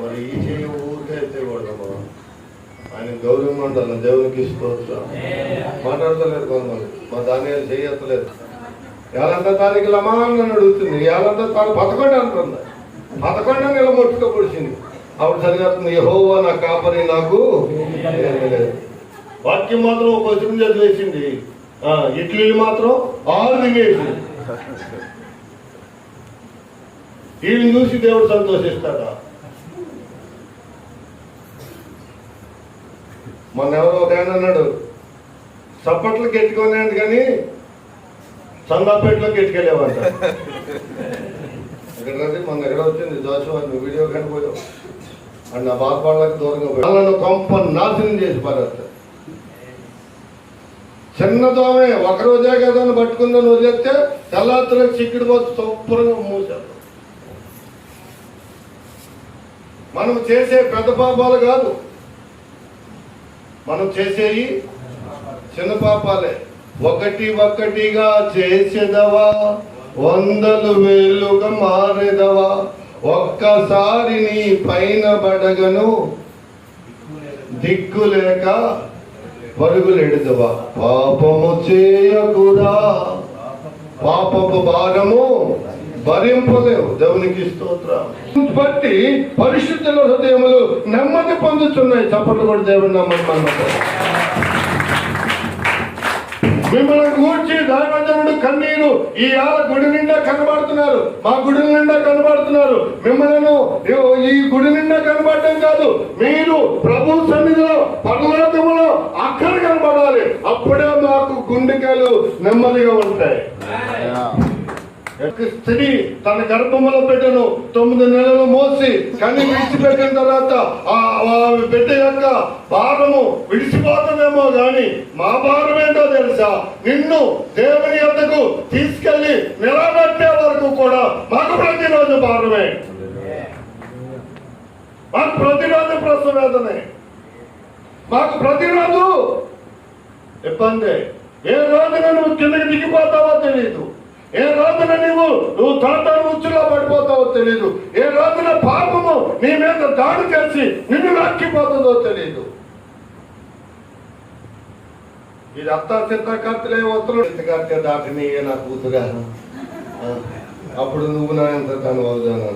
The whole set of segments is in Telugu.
మరి ఈ చేయి ఊరికే ఎత్తేవాడమ్మా ఆయన గౌరవం అంటాను దేవునికి ఇసుకోవచ్చా మాట్లాడతలేదు కొంతమంది. మా దాని చేయత్తలేదు. ఏళ్ళంతా తారీఖు లమాన్ అడుగుతుంది. ఏళ్ళంతా తాను బతకండి అంటుంది. బతకండి నిలబొట్టుకోబడిచింది. ఆవిడ చదివేస్తుంది యహోవా నా కాపరి నాకు వాక్యం మాత్రం ఒక వచ్చిన చదివేసింది. ఇడ్లీలు మాత్రం ఆరు దిగేసింది వీళ్ళు చూసి దేవుడు సంతోషిస్తాడా? మొన్న ఎవరో ఒక ఆయన అన్నాడు చప్పట్లు ఎట్టుకోలేండి కానీ సందాపేటలోకి ఎట్టుకెళ్ళేవంట. ఇక్కడ రండి మన దగ్గర వచ్చింది జోషం నువ్వు వీడియో కనిపోయావు అండ్ నా బాధపడలకు దూరంగా పోయి వాళ్ళను కొంప నాశనం చేసి పారేస్తారు చిన్నదోమే ఒకరోజే ఒక రోజే కదా అని పట్టుకుందని వదిలేస్తే తెల్లాత్రకు చిక్కుడు పోతే శుభ్రంగా మూసారు మనం చేసే పెద్ద పాపాలు కాదు. మనం చేసేవి చిన్న పాపాలే. ఒకటి ఒకటిగా చేసేదవా? వందలు వేలుగా మారేదవా? ఒక్కసారి నీ పైన దిక్కు లేక పరుగులేడుదవా? పాపము చేయకురా. పాపపు భారము భరింపలేవు దేవునికి స్తోత్రం బట్టి పరిశుద్ధుల హృదయములు నెమ్మది పొందుతున్నాయి చప్పట్లు కూడా దేవుని నమ్మకం మిమ్మల్ని కూర్చి దైవజనుడు కన్నీరు ఈ ఆల గుడి నిండా కనబడుతున్నారు. మా గుడి నిండా కనబడుతున్నారు. మిమ్మల్ని ఈ గుడి నిండా కనబడటం కాదు. మీరు ప్రభు సన్నిధిలో పరలోకములో అక్కడ కనబడాలి. అప్పుడే మాకు గుండెకాయలు నెమ్మదిగా ఉంటాయి. స్త్రీ తన గర్భములో బిడ్డను తొమ్మిది నెలలు మోసి కని విడిచిపెట్టిన తర్వాత ఆ బిడ్డ యొక్క భారము విడిచిపోతుందేమో గాని మా భారం ఏంటో తెలుసా? నిన్ను దేవుని యొక్కకు తీసుకెళ్ళి నిలబెట్టే వరకు కూడా మాకు ప్రతిరోజు భారమే. మాకు ప్రతిరోజు ప్రసవ వేదనే. మాకు ప్రతిరోజు ఇబ్బంది. ఏ రోజున నువ్వు కిందకి దిగిపోతావో తెలియదు రోజున నీవు నువ్వు తాతాను ఉచ్చులో పడిపోతావో తెలియదు ఏ రోజున పాపము నీ మీద దాడి చేసి నిన్ను నక్కిపోతుందో తెలియదు ఇది అత్త చిత్తకర్తలే వస్తులు చిత్తకర్త దాటిని ఏ నా కూతురా అప్పుడు నువ్వు నా ఎంత తను అవుదాను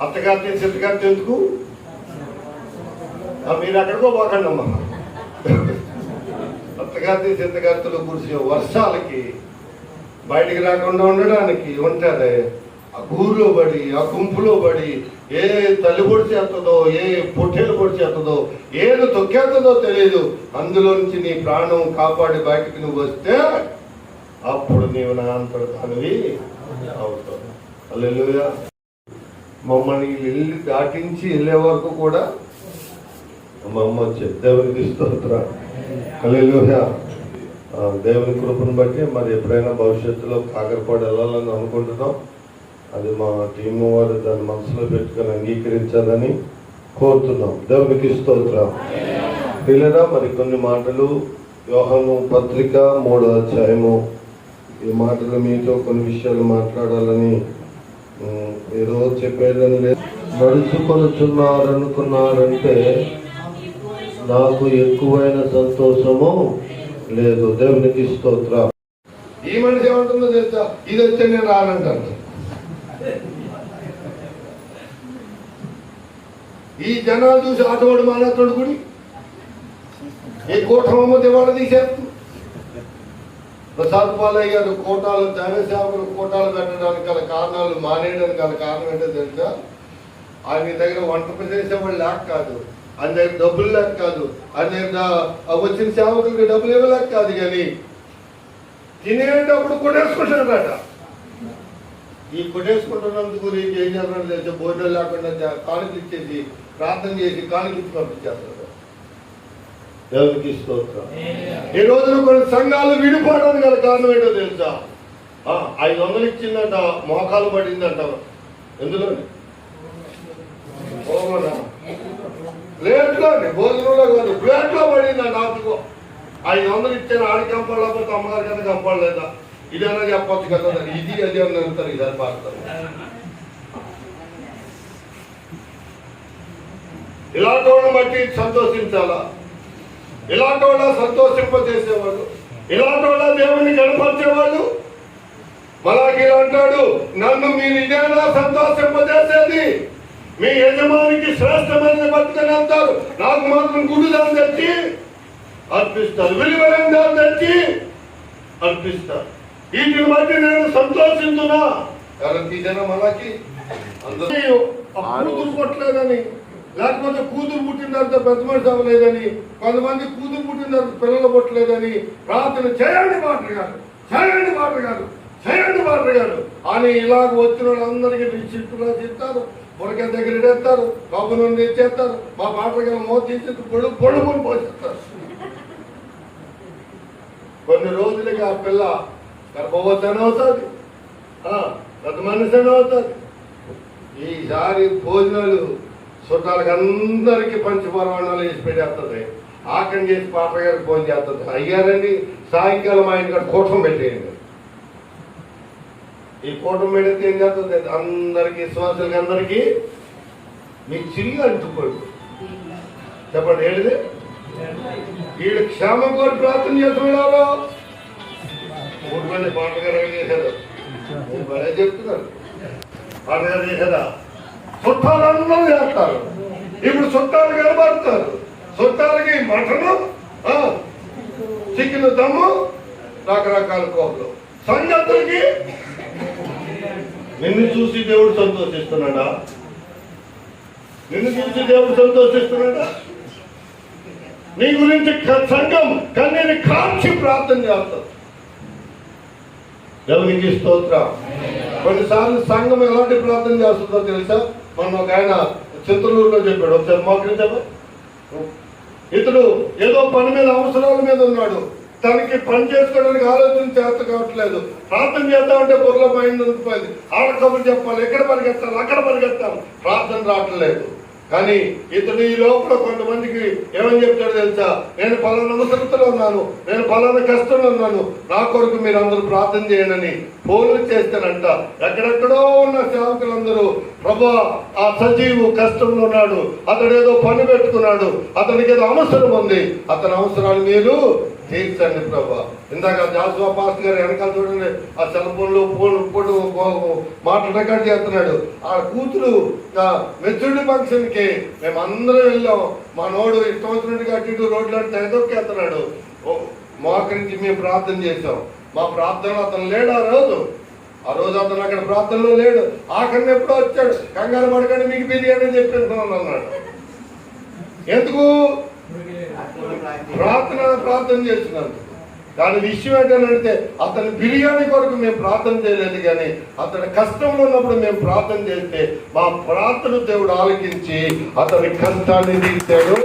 అత్తగారి చిత్తకర్త ఎందుకు? మీరు అక్కడికో పోకండి అమ్మా. అత్తగారి చిత్తగారితో కురిసే వర్షాలకి బయటికి రాకుండా ఉండడానికి ఉంటారే ఆ గూరులో పడి ఆ గుంపులో పడి ఏ తల్లి పొడి చేస్తుందో ఏ పొట్టేలు పొడి చేస్తుందో ఏది తొక్కేస్తుందో తెలియదు అందులో నుంచి నీ ప్రాణం కాపాడి బయటికి నువ్వు వస్తే అప్పుడు నీవు నా అంతట దానివి అవుతావు. అల్లెలుగా మమ్మల్ని వెళ్ళి దాటించి వెళ్ళే వరకు కూడా మా అమ్మ వచ్చేది స్తోత్రం. హల్లెలూయా దేవుని కృపను బట్టి మరి ఎప్పుడైనా భవిష్యత్తులో కాకరపాడు వెళ్ళాలని అనుకుంటున్నాం. అది మా టీము వారు దాన్ని మనసులో పెట్టుకొని అంగీకరించాలని కోరుతున్నాం. దేవునికి స్తోత్రం. పిల్లరా మరి కొన్ని మాటలు వ్యూహము పత్రిక మూడో అధ్యాయము. ఈ మాటలు మీతో కొన్ని విషయాలు మాట్లాడాలని ఏదో చెప్పేదని లేదు. నడుచుకొనుచున్నారనుకున్నారంటే నాకు ఎక్కువైన సంతోషము లేదు. దేవునికి స్తోత్రం. ఈ మనిషి ఏమంటుందో తెలుసా? ఇది వచ్చే నేను రానంటాను ఈ జనాలు చూసి ఆటోడు మానేస్తాడు గుడి? ఈ కూటమి దివాళ తీసేస్తుంది ప్రసాద్ పాలయ్య గారు కోటాలు దైవసేవకులు కోటాలు పెట్టడానికి గల కారణాలు మానేయడానికి గల కారణం ఏంటో తెలుసా? ఆయన దగ్గర వంట ప్రదేశం వాళ్ళు లేక కాదు. ఆయన దగ్గర డబ్బులు లేక కాదు ఆయన దగ్గర వచ్చిన సేవకులకి డబ్బులు ఇవ్వలేక కాదు కానీ తినేటప్పుడు కొట్టేసుకుంటాడట ఈ కొట్టేసుకుంటున్నందుకు నీకు ఏం చేస్తున్నాడు తెలిసి? భోజనం లేకుండా జా- కానుక ఇచ్చేసి ప్రార్థన చేసి కానుక ఇచ్చి పంపించేస్తాడు దేవునికి స్తోత్రం. ఈ రోజున కొన్ని సంఘాలు విడిపోవడానికి గల కారణం ఏంటో తెలుసా? ఆ, ఐదు వందలు ఇచ్చిందంట మోకాలు పడిందంట. ఎందులో ప్లేట్లో భోజనంలో కాదు ప్లేట్లో పడింది నాకు ఐదు వందలు ఇచ్చాను ఆడికి కంపడలేకపోతే అమ్మగారి కింద కంపడలేదా ఇదైనా చెప్పచ్చు కదా ఇది అది అని అంటారు ఇది పాడతారు ఇలాంటి వాళ్ళని బట్టి సంతోషించాలా? ఇలాంటి వాళ్ళ చేసేవాడు ఇలాంటి వాళ్ళ దేవుని గణపరిచేవాళ్ళు మలాకి అంటాడు నన్ను మీరు ఇదేనా సంతోషింపజేసేది? మీ యజమానికి శ్రేష్టమైన బతుకని అంటారు. నాకు మాత్రం గుడి దాన్ని తెచ్చి అర్పిస్తారు. విలువైన దాన్ని తెచ్చి అర్పిస్తారు. వీటిని బట్టి నేను ఎవరు తీసేనా ఆ కూతురు కొట్టలేదని లేకపోతే కూతురు పుట్టిన తర్వాత పెద్ద మనిషి అవ్వలేదని కొంతమంది కూతురు పుట్టిన తర్వాత పిల్లలు పుట్టలేదని ప్రార్థన చేయండి మాటలు గారు చేయండి మాటలు గారు చేయండి మాటలు గారు. అని ఇలాగ వచ్చిన వాళ్ళందరికీ చిట్టులా తింటారు మురక దగ్గర ఎడేస్తారు కబ్బు నుండి తెచ్చేస్తారు మా పాటలు గారు మోత పొడు పొడుగుని పోషిస్తారు. కొన్ని రోజులకి ఆ పిల్ల గర్భవతన అవుతుంది. పెద్ద మనిషి అవుతుంది. ఈసారి భోజనాలు చుట్టాలకు అందరికీ పంచపరవాణాలు వేసి పెట్టేస్తుంది. ఆకలి చేసి పాప గారికి ఫోన్ చేస్తుంది. అయ్యారండి సాయంకాలం మా ఇంటికాడ కూటం పెట్టేయండి. ఈ కూటమి పెడితే ఏం చేస్తుంది? అందరికి విశ్వాసులకి అందరికీ మీ చిరిగి అంటుకోడు. చెప్పండి ఏంటిది వీళ్ళు క్షేమం కోరి ప్రార్థన చేస్తున్నారో మూడు మంది పాటలు చేశారు మీరు భలే చెప్తున్నారు. పండుగ చేసేదా చుట్టాలందరూ చేస్తారు. ఇప్పుడు చుట్టాలు కనబడతారు. చుట్టాలకి మటను చికెన్ దమ్ము రకరకాల కోపలు సంగతులకి నిన్ను చూసి దేవుడు సంతోషిస్తున్నాడా? నిన్ను చూసి దేవుడు సంతోషిస్తున్నాడా? నీ గురించి సంఘం కన్నీని కాల్చి ప్రార్థన చేస్తారు దేవునికి స్తోత్రం. కొన్నిసార్లు సంఘం ఎలాంటి ప్రార్థన చేస్తుందో తెలుసా? మనం ఒక ఆయన చిత్తూరులో చెప్పాడు. ఒకసారి మోకరించామా ఇతడు ఏదో పని మీద అవసరాల మీద ఉన్నాడు. తనకి పని చేసుకోవడానికి ఆలోచన చేత కావట్లేదు. ప్రార్థన చేద్దామంటే బుర్రలో మైండ్ ఉండిపోయింది. ఆడ కబురు చెప్పాలి ఎక్కడ పరిగెత్తాలి అక్కడ పరిగెత్తాలి. ప్రార్థన రావట్లేదు. కానీ ఇతడు ఈ లోపల కొంతమందికి ఏమని చెప్తాడు తెలుసా? నేను పలానా అవసరతలో ఉన్నాను నేను పలానా కష్టంలో ఉన్నాను. నా కొరకు మీరు అందరూ ప్రార్థన చేయనని ఫోన్లు చేస్తానంట ఎక్కడెక్కడో ఉన్న సేవకులందరూ ప్రభా ఆ సజీవు కష్టంలో ఉన్నాడు. అతడు ఏదో పని పెట్టుకున్నాడు. అతనికి ఏదో అవసరం ఉంది. అతని అవసరాలు మీరు తీర్చండి ప్రభా ఇందాక జాసువా పాస్ గారు వెనకాల చూడండి ఆ సెల్ ఫోన్లో ఫోన్ ఫోటో మాటలు రికార్డ్ చేస్తున్నాడు. ఆ కూతురు మెచ్యూరిటీ ఫంక్షన్కి మేము అందరం వెళ్ళాం. మా నోడు ఇష్టం వచ్చినట్టుగా అటు ఇటు రోడ్లు తెగదొక్కేస్తున్నాడు మోకరించి మేము ప్రార్థన చేసాం మా ప్రార్థనలో అతను లేడు ఆ రోజు. ఆ రోజు అతను అక్కడ ప్రార్థనలో లేడు. ఆఖరిని ఎప్పుడో వచ్చాడు. కంగారు పడకండి మీకు బిర్యానీ చెప్పేస్తున్నాను అన్నాడు ఎందుకు? ప్రార్థన ప్రార్థన దాని విషయం ఏంటంటే అతని బిర్యానీ కొరకు మేము ప్రార్థన చేయలేదు కానీ అతని కష్టంలో ఉన్నప్పుడు మేము ప్రార్థన చేస్తే మా ప్రార్థన దేవుడు ఆలకించి అతని కష్టాన్ని తీర్చాడు.